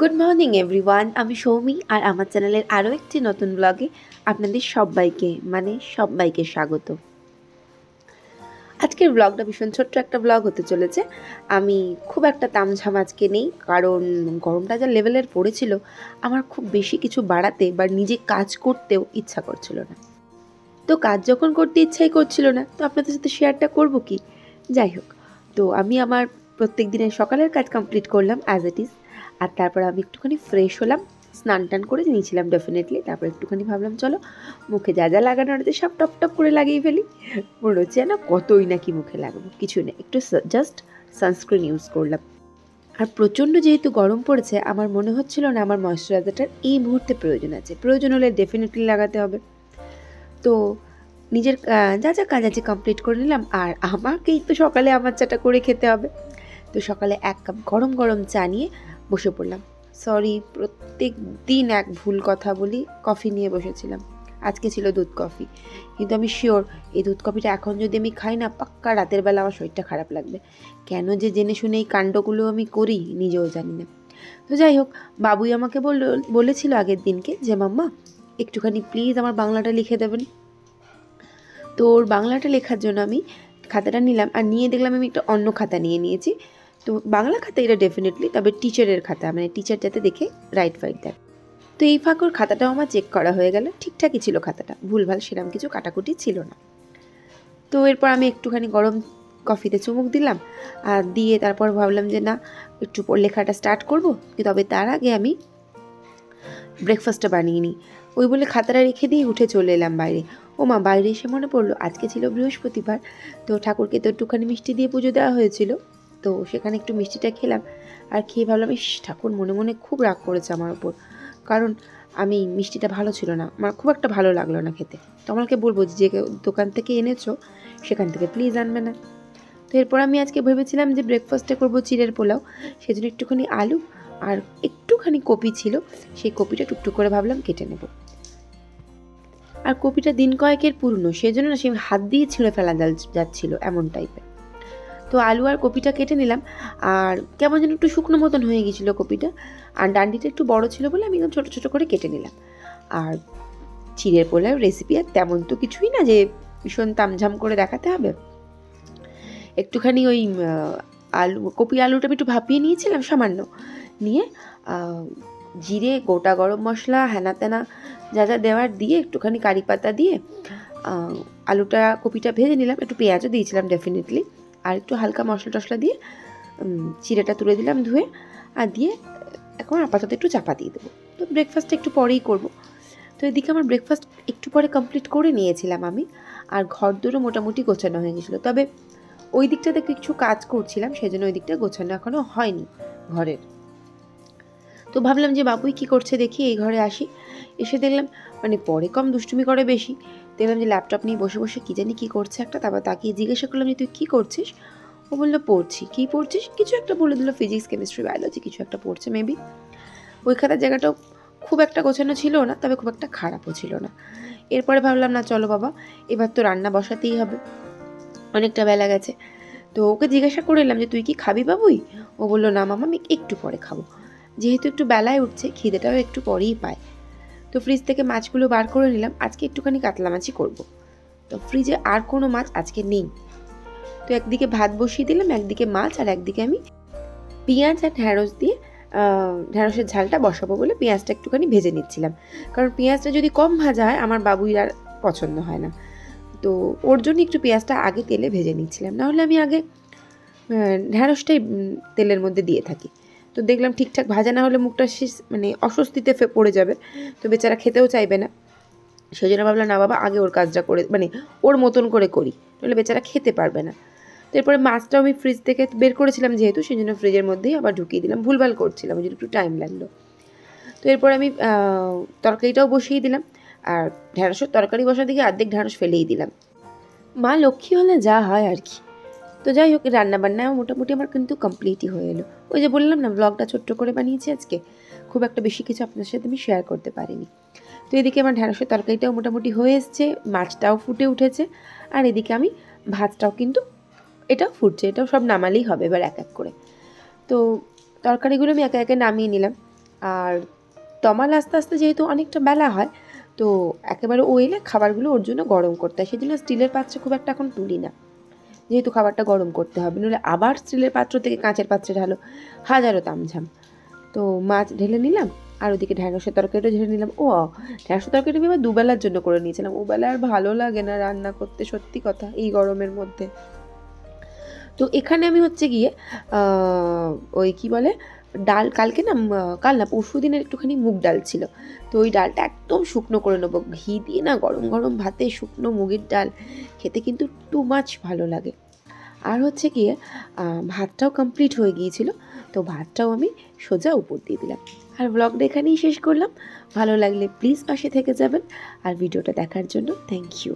Good morning everyone আমি সৌমি আর আমার চ্যানেলের আরও একটি নতুন ব্লগে আপনাদের সবাইকে মানে সবাইকে স্বাগত। আজকের ব্লগটা ভীষণ ছোট্ট একটা ব্লগ হতে চলেছে। আমি খুব একটা তামঝাম আজকে নেই, কারণ গরমটা যা লেভেলের পড়েছিল, আমার খুব বেশি কিছু বাড়াতে বা নিজে কাজ করতেও ইচ্ছা করছিল না। তো কাজ যখন করতে ইচ্ছাই করছিল না, তো আপনাদের সাথে শেয়ারটা করব কি? যাই হোক, তো আমি আমার প্রত্যেক দিনের সকালের কাজ কমপ্লিট করলাম অ্যাজ ইট ইজ আর তারপর আমি একটুখানি ফ্রেশ হলাম, স্নান টান করে নিয়েছিলাম ডেফিনেটলি তারপর একটুখানি ভাবলাম, চলো মুখে যা যা লাগানোর আছে সব টপ টপ করে লাগিয়ে ফেলি। মনে হচ্ছে না কতই নাকি মুখে লাগাবো, কিছু নেই, একটু জাস্ট সানস্ক্রিন ইউজ করলাম। আর প্রচণ্ড যেহেতু গরম পড়েছে, আমার মনে হচ্ছিল না আমার ময়শ্চারাইজারটার এই মুহূর্তে প্রয়োজন আছে। প্রয়োজন হলে ডেফিনেটলি লাগাতে হবে। তো নিজের যা যা কাজ আছে কমপ্লিট করে নিলাম, আর আমাকেই তো সকালে আমার চাটা করে খেতে হবে। তো সকালে এক কাপ গরম গরম চা নিয়ে বসে পড়লাম। সরি প্রত্যেক দিন এক ভুল কথা বলি কফি নিয়ে বসেছিলাম। আজকে ছিল দুধ কফি কিন্তু আমি শিওর এই দুধ কফিটা এখন যদি আমি খাই না, পাক্কা রাতের বেলা আমার শরীরটা খারাপ লাগবে। কেন যে জেনে শুনে এই কাণ্ডগুলো আমি করি, নিজেও জানি না। তো যাই হোক, বাবুই আমাকে বলেছিল আগের দিনকে যে, মাম্মা, একটুখানি প্লিজ আমার বাংলাটা লিখে দেবেন। তো ওর বাংলাটা লেখার জন্য আমি খাতাটা নিলাম। আর নিয়ে দেখলাম আমি একটা অন্য খাতা নিয়ে নিয়েছি। তো বাংলা খাতা এটা ডেফিনেটলি তবে টিচারের খাতা মানে টিচার যাতে দেখে রাইট ফাইট দেয়। তো এই ফাঁকর খাতাটাও আমার চেক করা হয়ে গেল, ঠিকঠাকই ছিল খাতাটা, ভুলভাল সেরকম কিছু কাটাকুটি ছিল না। তো এরপর আমি একটুখানি গরম কফিতে চুমুক দিলাম আর দিয়ে তারপর ভাবলাম যে না, একটু লেখাটা স্টার্ট করব কিন্তু তবে তার আগে আমি ব্রেকফাস্টটা বানিয়ে নিই। ওই বলে খাতাটা রেখে দিয়ে উঠে চলে এলাম বাইরে। ও মা, বাইরে এসে মনে পড়ল, আজকে ছিল বৃহস্পতিবার, তো ঠাকুরকে তো একটুখানি মিষ্টি দিয়ে পুজো দেওয়া হয়েছিল। তো সেখানে একটু মিষ্টিটা খেলাম আর খেয়ে ভাবলাম, ইস, ঠাকুর, মনে মনে খুব রাগ করেছে আমার ওপর কারণ আমি মিষ্টিটা ভালো ছিল না, আমার খুব একটা ভালো লাগল না খেতে। তো আমাকে বলব যে দোকান থেকে এনেছো, সেখান থেকে প্লিজ আনবে না। তো এরপর আমি আজকে ভেবেছিলাম যে ব্রেকফাস্টে করব চিড়ের পোলাও। সেজন্য একটুখানি আলু আর একটুখানি কপি ছিল। সেই কপিটা টুকটুক করে ভাবলাম কেটে নেব। আর কপিটা দিন কয়েকের পুরনো, সেজন্য না সে হাত দিয়ে ছিঁড়ে ফেলা যাচ্ছিল, এমন টাইপের তো আলু আর কপিটা কেটে নিলাম। আর কেমন যেন একটু শুকনো মতন হয়ে গিয়েছিল কপিটা। আর ডান্ডিটা একটু বড় ছিল বলে আমি একদম ছোটো ছোটো করে কেটে নিলাম। আর চিড়ের পোলাও রেসিপি আর তেমন তো কিছুই না যে ভীষণ তামঝাম করে দেখাতে হবে। একটুখানি ওই আলু, কপি আলুটা আমি একটু ভাপিয়ে নিয়েছিলাম সামান্য। নিয়ে জিরে, গোটা গরম মশলা হ্যানা ত্যানা যা যা দেওয়ার দিয়ে একটুখানি কারি পাতা দিয়ে আলুটা, কপিটা ভেজে নিলাম। একটু পেঁয়াজও দিয়েছিলাম ডেফিনেটলি আর একটু হালকা মশলা টশলা দিয়ে চিড়েটা তুলে দিলাম ধুয়ে, আর দিয়ে এখন আপাতত একটু চাপা দিয়ে দেবো। তো ব্রেকফাস্টটা একটু পরেই করব। তো এদিকে আমার ব্রেকফাস্ট একটু পরে কমপ্লিট করে নিয়েছিলাম আমি, আর ঘর দুটো মোটামুটি গোছানো হয়ে গেছিল। তবে ওই দিকটাতে কিছু কাজ করছিলাম, সেই জন্য ওই দিকটা গোছানো এখনও হয়নি ঘরের। তো ভাবলাম যে, বাবুই কি করছে দেখি, এই ঘরে আসি। এসে দেখলাম মানে পরে কম দুষ্টুমি করে বেশি। দেখলাম যে ল্যাপটপ নিয়ে বসে বসে কী জানি কী করছে একটা, তারপর তাকিয়ে জিজ্ঞাসা করলাম যে, তুই কী করছিস? ও বলল, পড়ছি। কী পড়ছিস? কিছু একটা বলে দিল ফিজিক্স কেমিস্ট্রি বায়োলজি কিছু একটা পড়ছে মেবি ওই খাতার জায়গাটাও খুব একটা গোছানো ছিল না, তবে খুব একটা খারাপও ছিল না। এরপরে ভাবলাম, না, চলো বাবা, এবার তো রান্না বসাতেই হবে। অনেকটা বেলা গেছে। তো ওকে জিজ্ঞাসা করে এলাম যে, তুই কি খাবি বাবুই? ও বলল, না, মামা, আমি একটু পরে খাব। যেহেতু একটু বেলায় উঠছে, খিদেটাও একটু পরেই পায়। তো ফ্রিজ থেকে মাছগুলো বার করে নিলাম। আজকে একটুখানি কাতলা মাছই করব। তো ফ্রিজে আর কোনো মাছ আজকে নেই। তো একদিকে ভাত বসিয়ে দিলাম, একদিকে মাছ আর একদিকে আমি পেঁয়াজ আর ঢ্যাঁড়স দিয়ে ঢ্যাঁড়সের ঝালটা বসাবো বলে পেঁয়াজটা একটুখানি ভেজে নিচ্ছিলাম। কারণ পেঁয়াজটা যদি কম ভাজা হয়, আমার বাবুই আর পছন্দ হয় না। তো ওর জন্য একটু পেঁয়াজটা আগে তেলে ভেজে নিচ্ছিলাম। নাহলে আমি আগে ঢ্যাঁড়সটাই তেলের মধ্যে দিয়ে থাকি। তো দেখলাম ঠিকঠাক ভাজা না হলে মুখটা শেষ মানে অস্বস্তিতে পড়ে যাবে। তো বেচারা খেতেও চাইবে না। সেই জন্য ভাবলাম, না বাবা, আগে ওর কাজটা করে মানে ওর মতন করে করি। তাহলে বেচারা খেতে পারবে না। তো এরপরে মাছটাও আমি ফ্রিজ থেকে বের করেছিলাম যেহেতু সেই জন্য ফ্রিজের মধ্যেই আবার ঢুকিয়ে দিলাম। ভুলভাল করছিলাম, ওই জন্য একটু টাইম লাগল। তো এরপর আমি তরকারিটাও বসিয়ে দিলাম আর ঢ্যাঁড়সের তরকারি বসার দিকে অর্ধেক ঢ্যাঁড়স ফেলেই দিলাম। মা লক্ষ্মী হলে যা হয় আর কি। তো যাই হোক রান্নাবান্না মোটামুটি আমার কিন্তু কমপ্লিটই হয়ে এলো। ওই যে বললাম না ব্লগটা ছোট্ট করে বানিয়েছি আজকে। খুব একটা বেশি কিছু আপনার সাথে আমি শেয়ার করতে পারিনি। তো এদিকে আমার ঢ্যাঁড়সের তরকারিটাও মোটামুটি হয়ে এসছে, মাছটাও ফুটে উঠেছে, আর এদিকে আমি ভাতটাও কিন্তু এটাও ফুটছে, এটাও সব নামালেই হবে এবার এক এক করে। তো তরকারিগুলো আমি একে একে নামিয়ে নিলাম। আর তমাল আস্তে আস্তে যেহেতু অনেকটা বেলা হয়, তো একেবারে ও এলে খাবারগুলো ওর জন্য গরম করতে হয়। সেই জন্য স্টিলের পাত্রে খুব একটা এখন তুলি না। যেহেতু খাবারটা গরম করতে হবে। নইলে আবার স্টিলের পাত্র থেকে কাঁচের পাত্রে ঢালো, হাজারো তামঝাম। তো মাছ ঢেলে নিলাম, আর ওদিকে ঢ্যাঁড়সের তরকারিটা ঢেলে নিলাম। ও, ঢ্যাঁড়সের তরকারিটা আমি দুবেলার জন্য করে নিয়েছিলাম। ও বেলা আর ভালো লাগে না রান্না করতে, সত্যি কথা, এই গরমের মধ্যে। তো এখানে আমি হচ্ছে গিয়ে ওই কি বলে, ডাল, কালকে না কাল না, পরশু দিনের একটুখানি মুগ ডাল ছিল। তো ওই ডালটা একদম শুকনো করে নেব। ঘি দিয়ে না গরম গরম ভাতে শুকনো মুগের ডাল, খেতে কিন্তু টু মাছ ভালো লাগে। আর হচ্ছে গিয়ে ভাতটাও কমপ্লিট হয়ে গিয়েছিল, তো ভাতটাও আমি সোজা উপর দিয়ে দিলাম। আর ব্লগটা এখানেই শেষ করলাম। ভালো লাগলে প্লিজ পাশে থেকে যাবেন। আর ভিডিওটা দেখার জন্য থ্যাংক ইউ